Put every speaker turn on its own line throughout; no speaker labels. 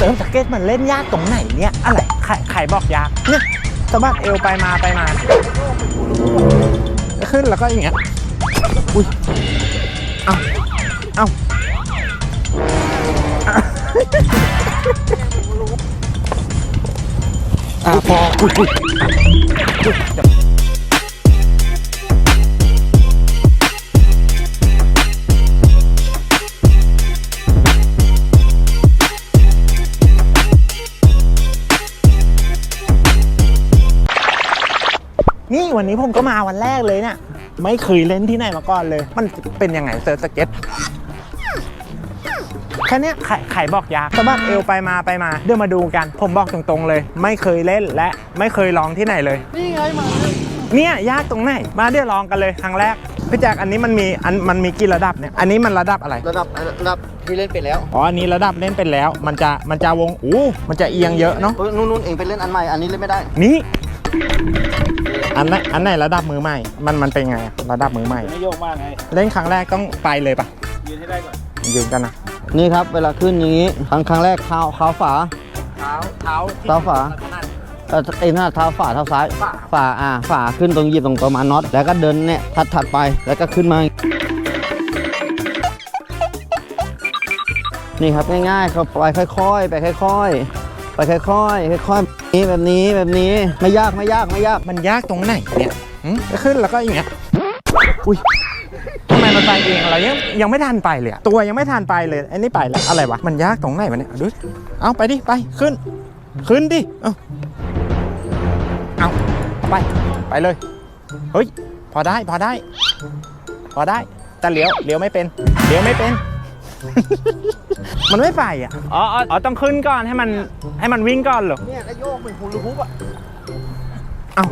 เซิร์ฟสเก็ตมันเล่นยากตรงไหนเนี่ย อะไรใครใครบอกยากเนี่ยสะบัดเอวไปมาไปมา ขึ้นแล้วก็อย่างเงี้ย อุ้ย เอาเอาอะพออุ้ยอุ้ยอุ๊ย นี่วันนี้ผมก็มาวันแรกเลยเนี่ย ไม่เคยเล่นที่ไหนมาก่อนเลย มันเป็นยังไงเซิร์ฟสเก็ตแค่เนี้ยไข่ไข่บอกยากสะบัดเอวไปมาไปมา เดี๋ยวมาดูกัน ผมบอกตรงๆเลย ไม่เคยเล่นและไม่เคยลองที่ไหนเลย
นี่ไงมา
เนี่ยยากตรงไหน มาเดี๋ยวลองกันเลยครั้งแรกพี่แจ็คอันนี้มันมีอันมันมีกี่ระดับเนี่ย อันนี้มันระดับอะไร
ระดับระดับที่เล่นไปแล้ว
อ๋อ อันนี้ระดับเล่นเป็นแล้ว มันจะมันจะวง อู้ มันจะเอียงเยอะเนาะ
เฮ้ยนู่นนู่นเองไปเล่นอันใหม่ อันนี้เล่นไม่ได้
นี่ อันไหนอันไหนระดับมือใหม่ มันมันเป็นไงอะระดับมือใหม่
ไม่โยกมากไง
เล่นครั้งแรกต้องไปเลยปะ
ยืนให้ได้ก่อน
ยืนกันนะ
นี่ครับเวลาขึ้นอย่างนี้ ครั้งครั้งแรกเท้าเท้าฝา
เท้าเท้าที่
เท้าฝาเอ่อเอ็นหน้าเท้าฝาเท้าซ้าย
ฝา
ฝาอ่าฝาขึ้นตรงหยิบตรงประมาณน็อตแล้วก็เดินเนี่ยถัดถัดไปแล้วก็ขึ้นมา นี่ครับง่ายๆเขาไปค่อย ๆ ไปค่อย ๆ ไปค่อยๆค่อยๆนี่แบบนี้แบบนี้ไม่ยากไม่ยากไม่ยาก
มันยากตรงไหนเนี่ยหึขึ้นแล้วก็อย่างเงี้ยอุ้ยทำไมมันไปเองเรายังยังไม่ทันไปเลยอะตัวยังไม่ทันไปเลยไอ้นี่ไปแล้วอะไรวะมันยากตรงไหนวะเนี่ยดูดิเอาไปดิไปขึ้น ขึ้นดิเอาเอาไปไปเลยเฮ้ยพอได้พอได้ พอได้แต่เลี้ยวเลี้ยวไม่เป็นเลี้ยวไม่เป็น มันไม่ไปอะ อ๋ออ๋ออ๋อต้องขึ้นก่อนให้มันให้มันวิ่งก่อนเหรอ
เนี่ยก็โยกเป็นฮูลูฮูปอะ
เอา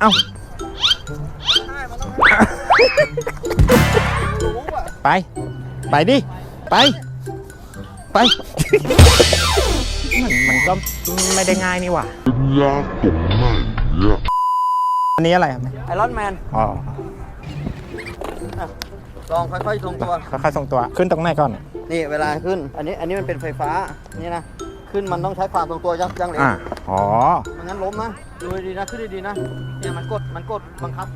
เอาไป ไปดิ ไป ไป มันมันก็ไม่ได้ง่ายนี่หว่า
ยากตรงไหนเนี่ย
อันนี้อะไรครับเนี่ย
ไอรอนแมน
อ๋อ
ลองค่อยๆทรงตัว
ค่อยๆส่งตัว ขึ้นตรงไหนก่อนเนี่ย
นี่เวลาขึ้น อันนี้อันนี้มันเป็นไฟฟ้า นี่นะ ขึ้นมันต้องใช้ความทรงตัวยังยังเหลว
อ่าอ๋อ
ไม่งั้นล้มนะ ดูดีๆนะ ขึ้นดีๆนะ เนี่ยมันกด มันกดบังคับ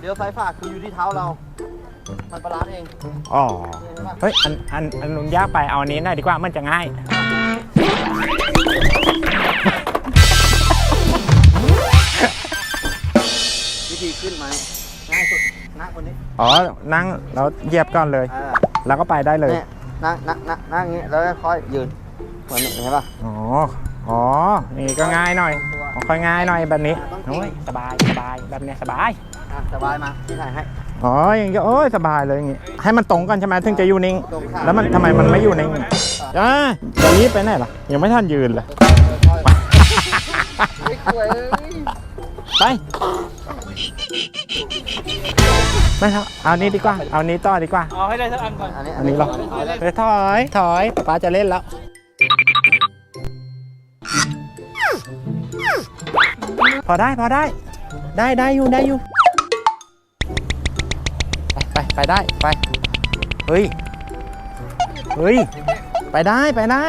เดี๋ยวไฟฟ้าคืออยู่ที่เท้าเรา มันบาลานซ์เอง
อ๋อ
เห็นปะ
เฮ้ย อัน อัน อันนู้นยากไป เอาอันนี้หน่อยดีกว่า มันจะง่าย
วิธีขึ้นไหมง่ายสุดนั่งบนนี้
อ๋อ นั่งแล้วเหยียบก่อนเลย
อ่า
แล้วก็ไปได้เลย
เนี่ย นั่งนั่งนั่งนั่งอย่างงี้แล้วค่อยยืนเหมือนนี้เห็นปะ
อ๋อ อ๋อ นี่ก็ง่ายหน่อยค่อยง่ายหน่อยแบบนี้โอ้ยสบายสบายแบบเนี้ยสบาย
อะสบายมาพี่ถ่ายให้
อ๋ออย่างนี้โอ้ยสบายเลยอย่างงี้ ให้มันตรงกันใช่ไหมถึงจะอยู่นิ่ง
ตรงขา
แล้วมันทำไมมันไม่อยู่นิ่งอ่าจะรีบไปไหนล่ะ ยังไม่ทันยืนเลย
ไม่ควร
ไป ไม่ครับเอานี้ดีกว่า เอานี้ต่อดีกว่า
เอาให้ได้สักอันก่อน
อันนี้
อันนี้เหรอเฮ้ยถอย ถอยป๊าจะเล่นแล้ว พอได้ พอได้ ได้ได้อยู่ ได้อยู่ ไป ไป ไปได้ ไป เฮ้ย เฮ้ย ไปได้ ไปได้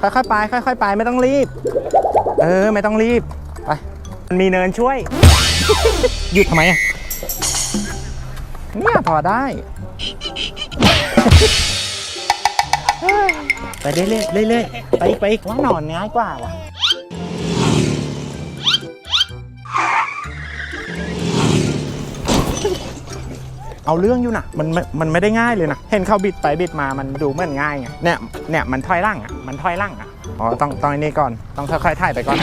ค่อยๆไป ค่อยๆไป ไม่ต้องรีบ เออ ไม่ต้องรีบไป มันมีเนินช่วย หยุดทำไมอะเนี่ยพอได้ ไปเรื่อยๆเรื่อยๆไปอีกไปอีกว่านอนง่ายกว่าว่ะเอาเรื่องอยู่นะมันไม่มันไม่ได้ง่ายเลยนะ เห็นเขาบิดไปบิดมามันดูเหมือนง่ายไงเนี่ยเนี่ยมันถอยร่างอะมันถอยร่างอะอ๋อต้องต้องอันนี้ก่อนต้องค่อยๆถ่ายไปก่อน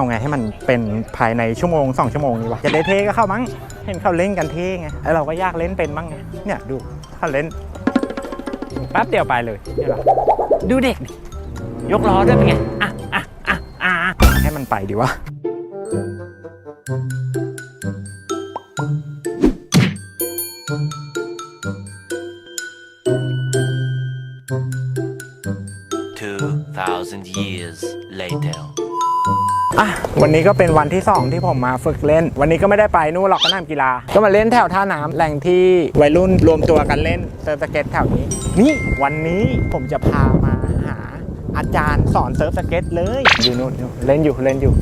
เอาไงให้มันเป็นภายในชั่วโมงสองชั่วโมงนี้วะจะได้เทก็เข้ามั้ง เห็นเขาเล่นกันเท่ไงแล้วเราก็ยากเล่นเป็นบ้างไงเนี่ยดูเขาเล่นแป๊บเดียวไปเลยเนี่ยหรอดูเด็กยกล้อด้วยเป็นไงอะอะอะอะให้มันไปดีวะ
2,000 years later.
อะวันนี้ก็เป็นวันที่ 2 ที่ผมมาฝึกเล่น วันนี้ก็ไม่ได้ไปนู่นหรอกสนามกีฬา ก็มาเล่นแถวท่าน้ำแหล่งที่วัยรุ่นรวมตัวกันเล่นเซิร์ฟสเก็ตแถวนี้ นี่วันนี้ผมจะพามาหาอาจารย์สอนเซิร์ฟสเก็ตเลยอยู่นู่นอยู่เล่นอยู่เล่นอยู่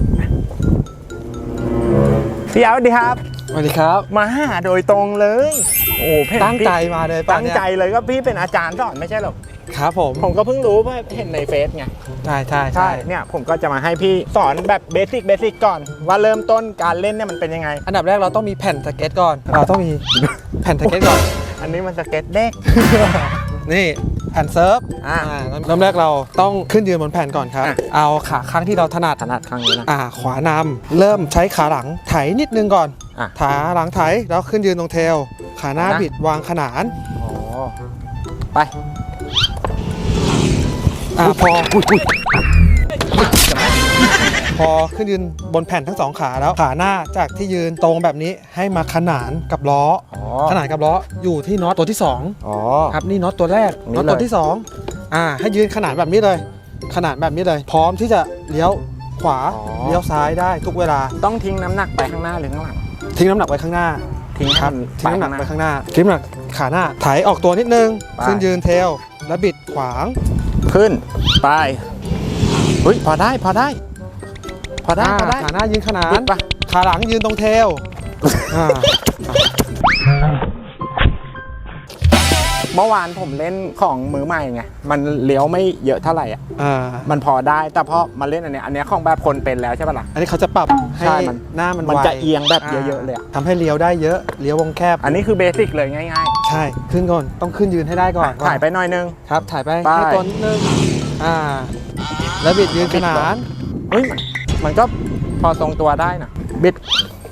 พี่เอาสวัสดีครับ
สวัสดีครับ
มาหาโดยตรงเลย โอ้เพ่น
ตั้งใจมาเลยป่ะ
ตั้ง
เนี่ย
ใจเลยก็พี่เป็นอาจารย์สอนไม่ใช่หรอก
ครับผม
ผมก็เพิ่งรู้เพราะเห็นในเฟซไง
ใช่ใช่
ใช่
ใช่
เนี่ยผมก็จะมาให้พี่สอนแบบเบสิกเบสิกก่อน ว่าเริ่มต้นการเล่นเนี่ยมันเป็นยังไง
อันดับแรกเราต้องมีแผ่นสเก็ตก่อน เราต้องมีแผ่นสเก็ตก่อน
อันนี้มันสเก็ตเด็ก
นี่แผ่นเซิร์ฟ
อ่า
อ่าเริ่มแรกเราต้องขึ้นยืนบนแผ่นก่อนครับ
อะ
เอาขาข้างที่เราถนัด
ถนัดครั้งนี้นะ
อ่า ขวานำเริ่มใช้ขาหลังไถนิดนึงก่อน
อะ
ขาหลังไถแล้วขึ้นยืนตรงเทล ขาหน้า
นะ
บิดวางขนาน
อ๋อ ไป
อ่าพอพอขึ้นยืนบนแผ่นทั้งสองขาแล้วขาหน้าจากที่ยืนตรงแบบนี้ให้มาขนานกับล้อ
อ๋อ
ขนานกับล้ออยู่ที่น็อตตัวที่สอง
อ๋อ
ครับนี่น็อตตัวแรก
นี่
น็อต
เลย
ตัวที่สองอ่าให้ยืนขนาดแบบนี้เลย ขนาดแบบนี้เลย พร้อมที่จะเลี้ยวขวาเลี้ยวซ้ายได้ทุกเวลา
ต้องทิ้งน้ำหนักไปข้างหน้าหรือข้างหลัง
ทิ้งน้ำหนักไว้ข้างหน้า
ทิ้ง
ครับ
ให้
ทิ้ง
มั
น้ำหนัก
ไป
ไว้
ข้างหน้า
ข้างหน้าทิ้งน้ำหนักขาหน้า ไถออกตัวนิดนึง
ไป
ขึ้นยืนเทล แล้วบิดขวาง
ขึ้น ไปเฮ้ย พอได้ พอได้ พอได้
อ่า
พอได้
ขาหน้ายืนขนา
บิ
น
ดปะ
ขาหลังยืนตรงเทลอ่า
เมื่อวานผมเล่นของมือใหม่ไง มันเลี้ยวไม่เยอะเท่าไหร่อะ
อ่า
มันพอได้ แต่พอมาเล่นอันเนี้ย อันเนี้ยของแบบคนเป็นแล้วใช่ปะล่ะ
อันนี้เขาจะปรับให้
ใช่มัน
หน้ามัน
มัน
ไว
จะเอียงแบบเยอะๆเลยอะ
ทำให้เลี้ยวได้เยอะ เลี้ยววงแคบ
อันนี้คือเบสิกเลยง่าย
ใช่ขึ้นก่อนต้องขึ้นยืนให้ได้ก่อน
ๆถ่ายไปหน่อยนึง
ครับ ถ่ายไป
ไป
ให้ตัวนิดนึงอ่า แล้วบิดยืนขนาน
เฮ้ยมันก็พอทรงตัวได้นะบิด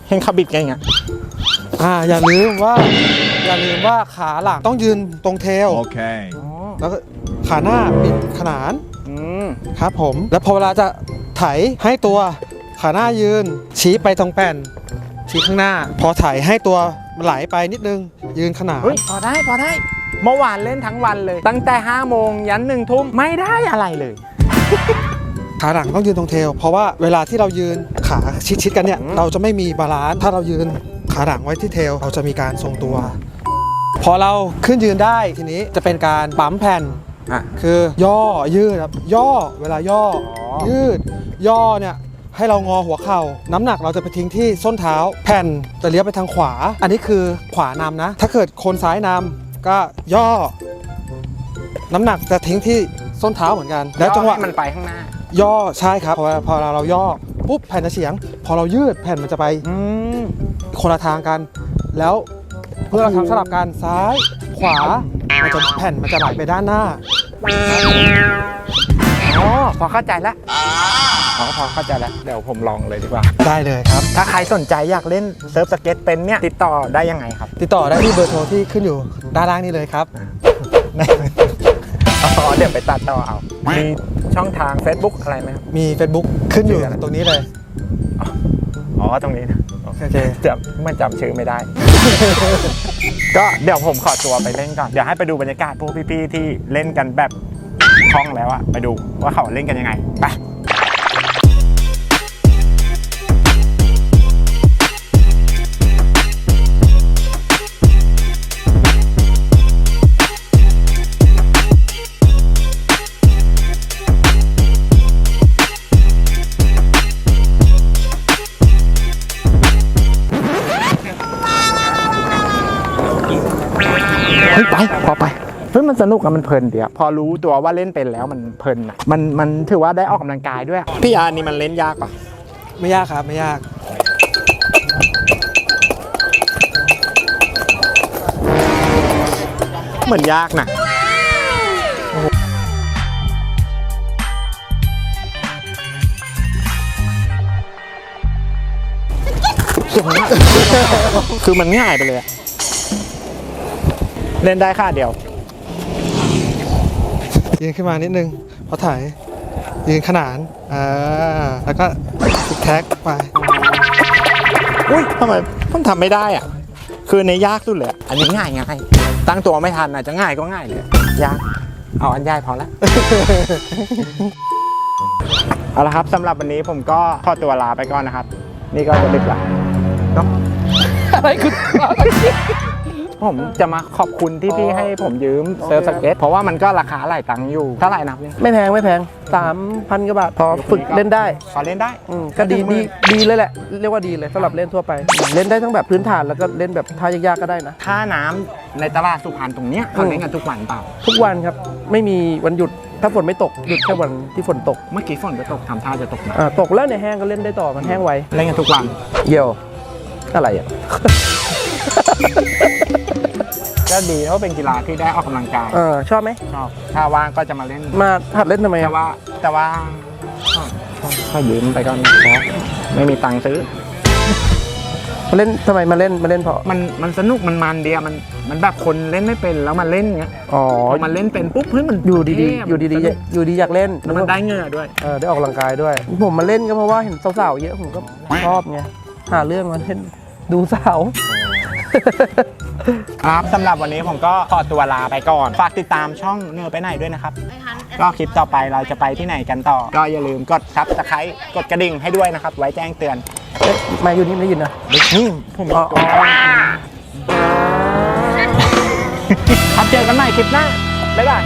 เฮงเขาบิดไงเงี้ย
อ่าอย่าลืมว่า อย่าลืมว่าขาหลังต้องยืนตรงเทล
Okay.
อ๋อ
แล้วก็ขาหน้าบิดขนาน
อืม
ครับผม แล้วพอเวลาจะไถให้ตัวขาหน้ายืน ชี้ไปตรงแผ่นชี้ข้างหน้า พอไถให้ตัว มันไหลไปนิดนึง ยืนขนาน
เฮ้ยพอได้พอได้เมื่อวานเล่นทั้งวันเลย ตั้งแต่5โมงยันหนึ่งทุ่มไม่ได้อะไรเลย
ขาหลังต้องยืนตรงเทล เพราะว่าเวลาที่เรายืนขาชิดๆกันเนี่ย
อืม
เราจะไม่มีบาลานซ์ถ้าเรายืนขาหลังไว้ที่เทล เราจะมีการทรงตัว พอเราขึ้นยืนได้ทีนี้จะเป็นการปั๊มแผ่น
อะ
คือย่อยืดครับย่อเวลาย่ออ
อ
ยืด ย่อเนี่ย ให้เรางอหัวเข่า น้ำหนักเราจะไปทิ้งที่ส้นเท้า แผ่นจะเลี้ยวไปทางขวา อันนี้คือขวานำนะ ถ้าเกิดคนซ้ายนำก็ย่อ น้ำหนักจะทิ้งที่ส้นเท้าเหมือนกัน แล้วจังหวะ
ให้มันไปข้างหน้า
ย่อใช่ครับพอพอเราเราย่อปุ๊บแผ่นจะเฉียง พอเรายืดแผ่นมันจะไป
อืม
คนละทางกัน แล้วเพื่อเราทำสลับกันซ้ายขวามันจะแผ่นมันจะไหลไปด้านหน้า
อ๋อพอเข้าใจแล้ว อ๋อพอเข้าใจแล้วเดี๋ยวผมลองเลยดีกว่า
ได้เลยครับ
ถ้าใครสนใจอยากเล่นเซิร์ฟสเก็ตเป็นเนี่ยติดต่อได้ยังไงครับ
ติดต่อได้ที่เบอร์โทรที่ขึ้นอยู่ด้านล่างนี้เลยครับ
อ๋อเดี๋ยวไปตัดต่อเอา มีช่องทาง Facebook อะไรไหมครับ
มี Facebook ขึ้นอยู่
ชื่ออะไร
ตรงนี้เลย
อ๋อ ตรงนี้นะ
โอเค
จะไม่จำชื่อไม่ได้ ก็เดี๋ยวผมขอตัวไปเล่นก่อน เดี๋ยวให้ไปดูบรรยากาศพวกพี่ๆที่เล่นกันแบบคล่องแล้วอะไปดูว่าเขาเล่นกันยังไง ไป สนุกอะมันเพลินดีอะพอรู้ตัวว่าเล่นเป็นแล้วมันเพลินอะมันมันถือว่าได้ออกกำลังกายด้วยอะพี่อานี่มันเล่นยากปะ
ไม่ยากครับไม่ยาก
เหมือนยากนะเก่งมากคือมันง่ายไปเลยอะเล่นได้ค่าเดียว
ยืนขึ้นมานิดนึงพอถ่ายยืนขนานอ่าแล้วก็ติกแท็กไป
อุ้ยทำไมผมทำไม่ได้อะ คือในยากสุดเลยอะอันนี้ง่ายง่ายตั้งตัวไม่ทันอาจจะง่ายก็ง่ายเลยยากเอาอันยากพอละเอาละครับสำหรับวันนี้ผมก็ขอตัวลาไปก่อนนะครับ นี่ก็จะดึกละเนาะ
อะไรคือ
ผมจะมาขอบคุณที่พี่ให้ผมยืมเซิร์ฟสเก็ตเพราะว่ามันก็ราคาหลายตังค์อยู่เท่าไหร่นะพี่
ไม่แพงไม่แพงสามพันกว่าบาทพอฝึกเล่นได้
พอเล่นได้
อืมก็ดีดีดีเลยแหละ เรียกว่าดีเลยสำหรับเล่นทั่วไป เล่นได้ทั้งแบบพื้นฐานแล้วก็เล่นแบบท่ายากๆก็ได้นะ
ท่าน้ำในตลาดสุพรรณตรงเนี้ยเขาเล่นกันทุกวันเปล่า
ทุกวันครับไม่มีวันหยุดถ้าฝนไม่ตกหยุดแค่วันที่ฝนตก
เมื่อกี้ฝนก็ตกทำท่าจะตกนะ
อ่าตกแล้วในยแห้งก็เล่นได้ต่อมันแห้งไว
เล่นกันทุกวัน
เยี่ยวอะไรอะ
ก็ดีเพราะเป็นกีฬาที่ได้ออกกำลังกาย
เออชอบไหม
ชอบถ้าว่างก็จะมาเล่น
มาหัดเล่นทำไม
แต่
อะ
ว่าแต่ว่าก็ก็ยืมไปก่อนนะเพราะไม่มีตังค์ซื้อ
มาเล่นทำไมมาเล่นมาเล่นเพราะ
มันมันสนุกมันมันเดียวมันมันแบบคนเล่นไม่เป็นแล้วมาเล่นเงี้ย
อ๋อ
พอมันเล่นเป็นปุ๊บเฮ้ยมัน
อยู่ดี
เท่
ๆอยู่ดี
สนุก
ๆอยู่ดีอยากเล่น
แล้วมันได้เหงื่อด้วย
เออได้ออกกำลังกายด้วย ผมมาเล่นก็เพราะว่าเห็นสาวๆเยอะผมก็ชอบไงหาเรื่องมาเล่นดูสาว
ครับสำหรับวันนี้ผมก็ขอตัวลาไปก่อน ฝากติดตามช่องเนื้อไปไหนด้วยนะครับก็คลิปต่อไปเราจะไปที่ไหนกันต่อ ก็อย่าลืมกดซับสไครต์กดกระดิ่งให้ด้วยนะครับ ไว้แจ้งเตือน
เอ๊ะมาอยู่นี่ไม่ได้ยินนะ
นี่ผม
อ๋ออ๋อ
ครับเจอกันใหม่คลิปหน้าบ๊ายบาย